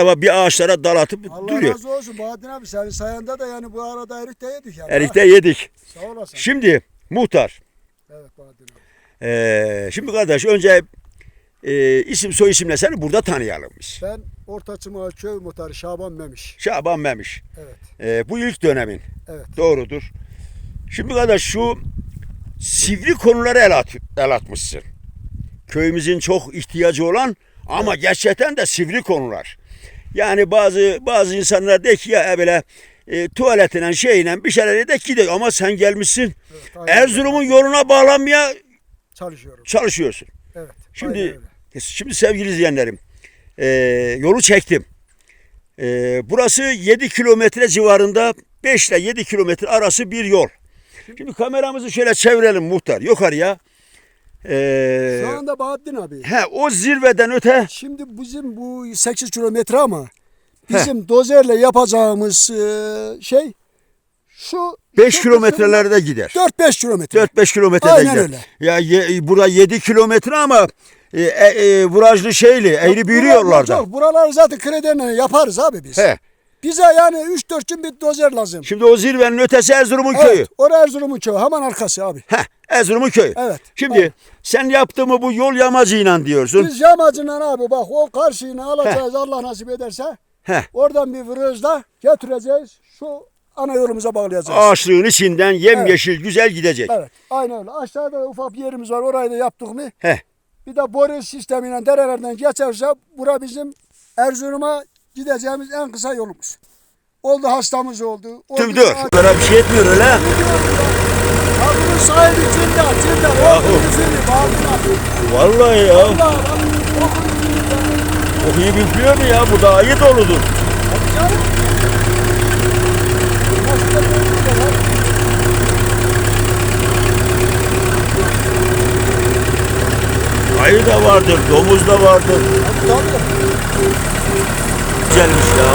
Ama bir ağaçlara dal atıp Allah duruyor. razı olsun Bahattin abi senin sayende de yani bu arada erik de yedik yani. Erikte yedik. Sağ olasın. Şimdi muhtar. Evet Bahattin abi. Ee, şimdi kardeş önce e, isim soy isimle seni burada tanıyalım biz. Ben Ortaçıma köy muhtarı Şaban Memiş. Şaban Memiş. Evet. Ee, bu ilk dönemin. Evet. Doğrudur. Şimdi kardeş şu sivri konulara el, at, el atmışsın. Köyümüzün çok ihtiyacı olan ama gerçekten de sivri konular. Yani bazı bazı insanlar de ki ya böyle e, tuvaletinen şeyle bir şeyler de gidiyor ama sen gelmişsin evet aynen. Erzurum'un yoluna bağlanmaya çalışıyorum. çalışıyorsun. Evet. Şimdi aynen öyle. şimdi sevgili izleyenlerim e, yolu çektim. E, burası 7 kilometre civarında 5 ile 7 kilometre arası bir yol. Şimdi kameramızı şöyle çevirelim muhtar yukarıya. E, Şu anda Bahattin abi. he, o zirveden öte Şimdi bizim bu 8 kilometre ama bizim dozerle yapacağımız e, şey şu 5 kilometrelerde gider. 4-5 kilometre. 4-5 kilometrede Aynen gider. öyle. Ya ye, bura 7 kilometre ama e, e, e, virajlı şeyli eğri büğrü Buralar yollarda. Yok, buraları zaten kredenle yaparız abi biz. He. Bize yani 3-4 gün bir dozer lazım. Şimdi o zirvenin ötesi Erzurum'un köyü. Evet, orası Erzurum'un köyü. Hemen arkası abi. Heh, Erzurum'un köyü. Evet. Şimdi Evet. sen yaptığımı bu yol yamacıyla diyorsun. Biz yamacından abi bak o karşıyı alacağız Allah nasip ederse. Heh. Oradan bir virajla getireceğiz. Şu ana yolumuza bağlayacağız. Ağaçlığın içinden yemyeşil güzel gidecek. Evet. Aynen öyle. Aşağıda ufak bir yerimiz var. Orayı da yaptık mı? Heh. Bir de boru sistemiyle derelerden geçerse bura bizim Erzurum'a gideceğimiz en kısa yolumuz. Oldu hastamız oldu. oldu Dur dur. bir şey etmiyor öyle. Bunun sahibi Bahattin abi. Vallahi ya. Vallahi bak, o Çok iyi bilmiyor mu ya? Bu daha iyi doludur. Da. Ayı da vardır, domuz da vardır. Tabii. Güzelmiş ya.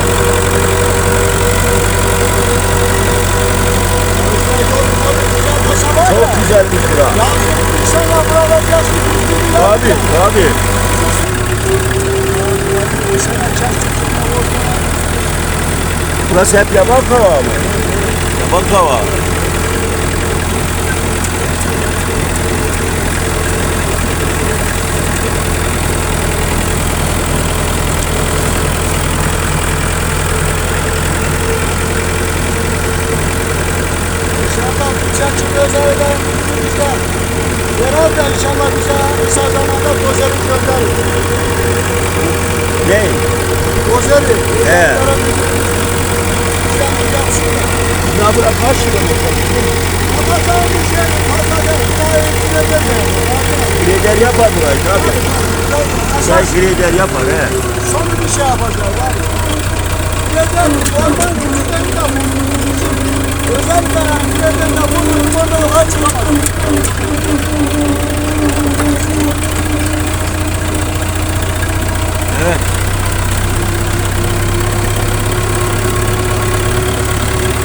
Çok güzelmiş bura. İnşallah buralar yaşlı bir. Abi, abi. Burası hep yaban kava mı? Yaban kava. İnşallah bu çarşı gözlerinde bizde. Herhalde inşallah bize kısa zamanda dozeri gönderir. Ne? Dozeri. He. Bura kaç kilometre? Greder yapar burayı tabi. Say greder yapar he. Son bir şey yapacağız abi. Neden orman güçleri de özellikle neden de bunu bunu açmamak.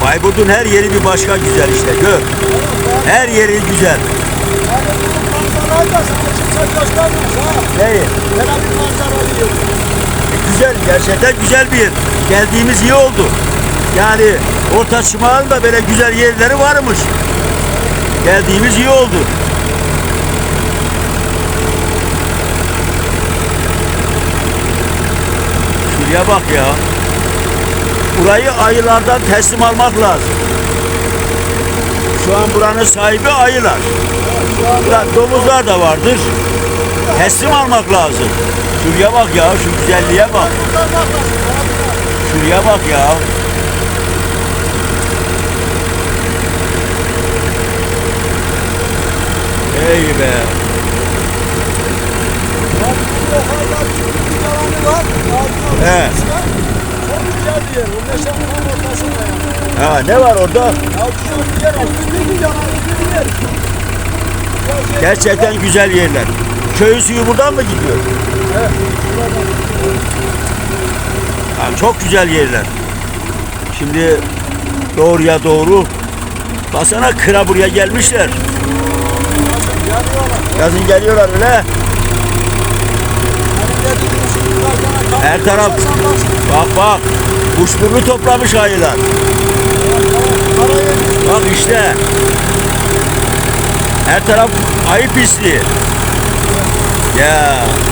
Bayburt'un her yeri bir başka güzel işte gör. Her yeri güzel. Neyi? Yok. Güzel, gerçekten güzel bir yer. Geldiğimiz iyi oldu. Yani Orta Çımağın da böyle güzel yerleri varmış. Geldiğimiz iyi oldu. Şuraya bak ya. Burayı ayılardan teslim almak lazım. Şu an buranın sahibi ayılar. Burada domuzlar da vardır. Teslim almak lazım. Şuraya bak ya, şu güzelliğe bak. Şuraya bak ya. Ey be. Bak, güzel yer. O meşanın ortasında yani. Ha ne var orada? Ya güzel bir yer. Bir bir yalanı bir yer. Gerçekten güzel yerler. Köyün suyu buradan mı gidiyor? Evet. Ha, çok güzel yerler. Şimdi doğruya doğru. Basana kıra buraya gelmişler. Yazın geliyorlar öyle. Her taraf-. Bak bak. Kuşburnu toplamış ayılar. Bak işte. Her taraf ayı pisliği. Ya. Neşe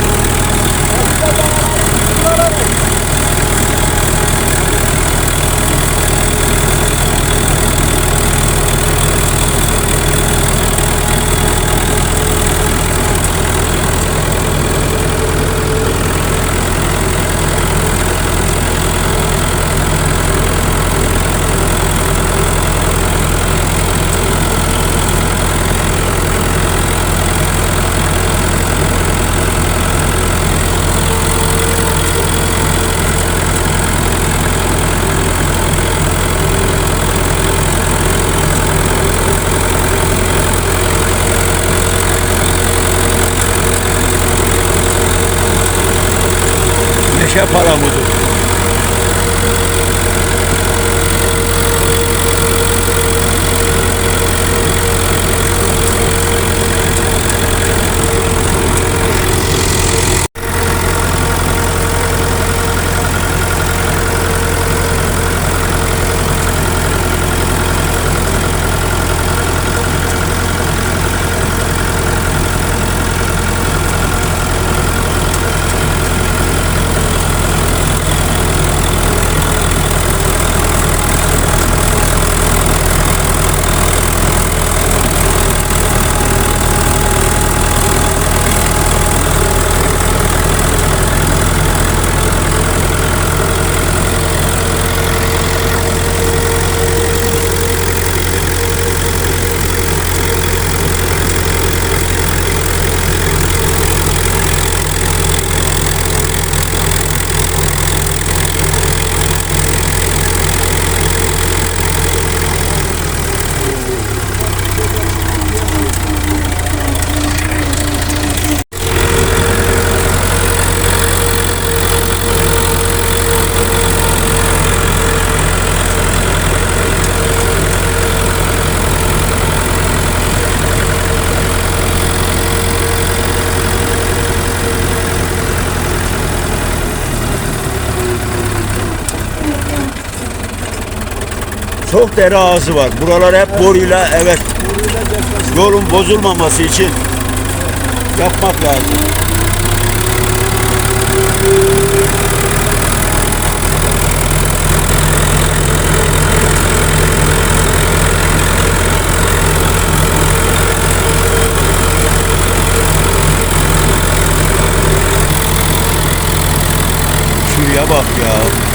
Çok dere ağzı var. Buralar hep boruyla evet yolun bozulmaması için yapmak lazım. Şuraya bak ya.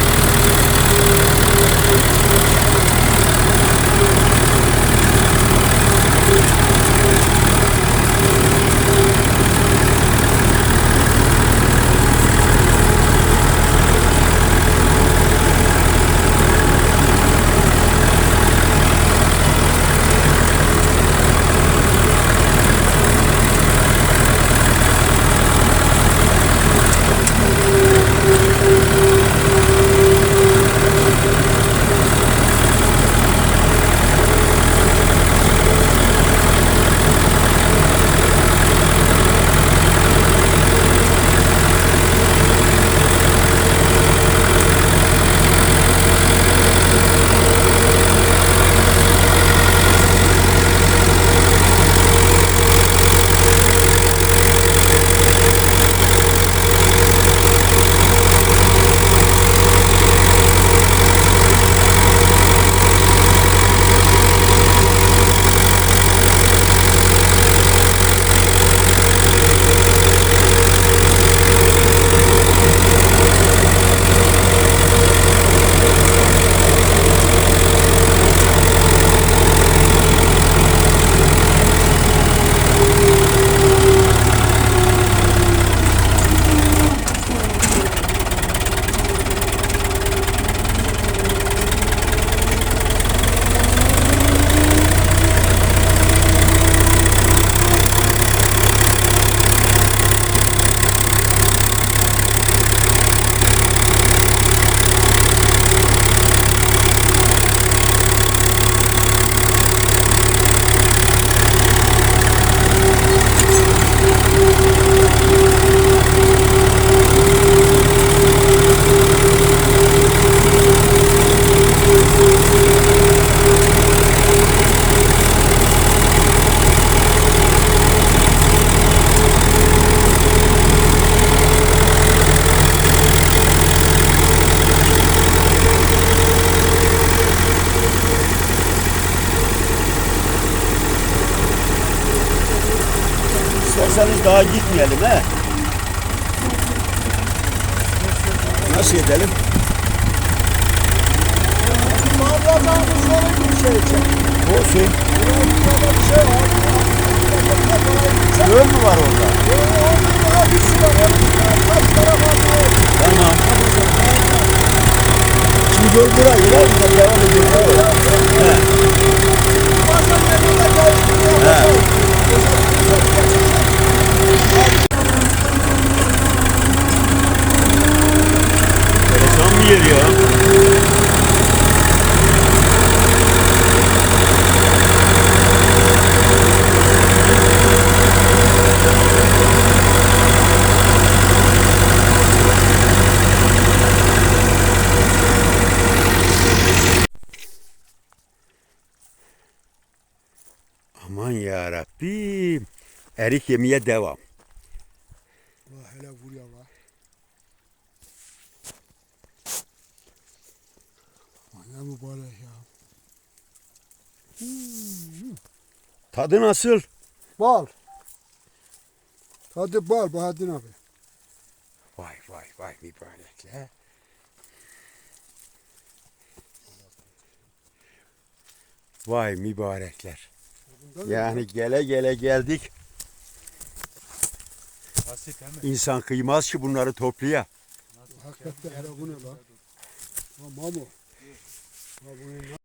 Daha gitmeyelim he. Nasıl edelim? Mağaradan sonra bir şey çek. Olsun. Burada bir şey var. Göl mü var orada? Orada bir şey var. Kaç tarafa var. Tamam. Şimdi göl burayı lan biz devam ediyoruz. He. Bazen yanına geldiğinde Enteresan bir. Aman ya Rabbim. Erik yemeye devam. Vah hele vuruyor vah. Vay Ne mübarek ya. Tadı nasıl? Bal. Tadı bal Bahattin abi. Vay vay vay mübarekler. Vay mübarekler. Yani gele gele geldik. Basit hemen. İnsan kıymaz ki bunları toplaya. Hakikaten hele bu ne lan? Bu ne lan?